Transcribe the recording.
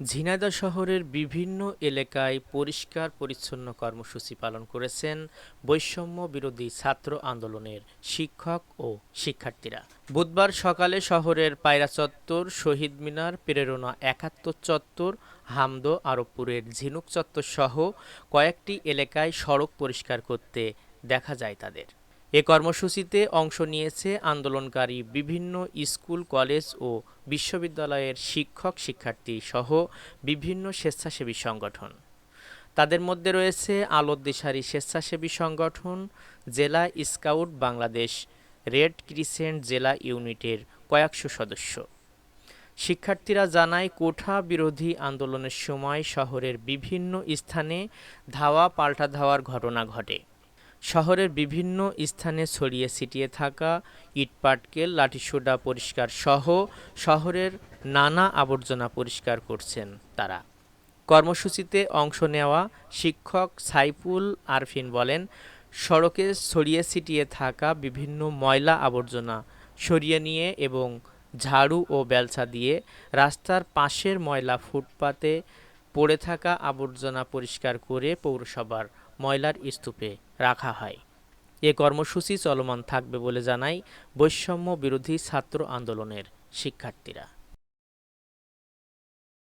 ঝিনাইদহ শহরের বিভিন্ন এলাকায় পরিষ্কার পরিচ্ছন্ন কর্মসূচি পালন করেছেন বৈষম্য বিরোধী ছাত্র আন্দোলনের শিক্ষক ও শিক্ষার্থীরা। বুধবার সকালে শহরের পায়রা চত্বর, শহীদ মিনার, প্রেরণা একাত্তর চত্বর, হামদ, আরবপুরের ঝিনুক চত্বর সহ কয়েকটি এলাকায় সড়ক পরিষ্কার করতে দেখা যায় তাদের। এ কর্মসূচিতে অংশ নিয়েছে আন্দোলনকারী বিভিন্ন স্কুল, কলেজ ও বিশ্ববিদ্যালয়ের শিক্ষক, শিক্ষার্থী সহ বিভিন্ন স্বেচ্ছাসেবী সংগঠন। তাদের মধ্যে রয়েছে আলোদ্দিশারী স্বেচ্ছাসেবী সংগঠন, জেলা স্কাউট বাংলাদেশ, রেড ক্রিসেন্ট জেলা ইউনিটের কয়েকশো সদস্য। শিক্ষার্থীরা জানায়, কোঠা বিরোধী আন্দোলনের সময় শহরের বিভিন্ন স্থানে ধাওয়া পাল্টা ধাওয়ার ঘটনা ঘটে। শহরের বিভিন্ন স্থানে ছড়িয়ে ছিটিয়ে থাকা ইটপাটকেল পরিষ্কার সহ শহরের নানা আবর্জনা পরিষ্কার করছেন তারা। কর্মসূচিতে অংশ নেওয়া শিক্ষক সাইফুল আরফিন বলেন, সড়কে ছড়িয়ে ছিটিয়ে থাকা বিভিন্ন ময়লা আবর্জনা সরিয়ে নিয়ে এবং ঝাড়ু ও বেলচা দিয়ে রাস্তার পাশের ময়লা ফুটপাতে পড়ে থাকা আবর্জনা পরিষ্কার করে পৌরসভার ময়লার স্তূপে রাখা হয়। এ কর্মসূচি চলমান থাকবে বলে জানায় বৈষম্য বিরোধী ছাত্র আন্দোলনের শিক্ষার্থীরা।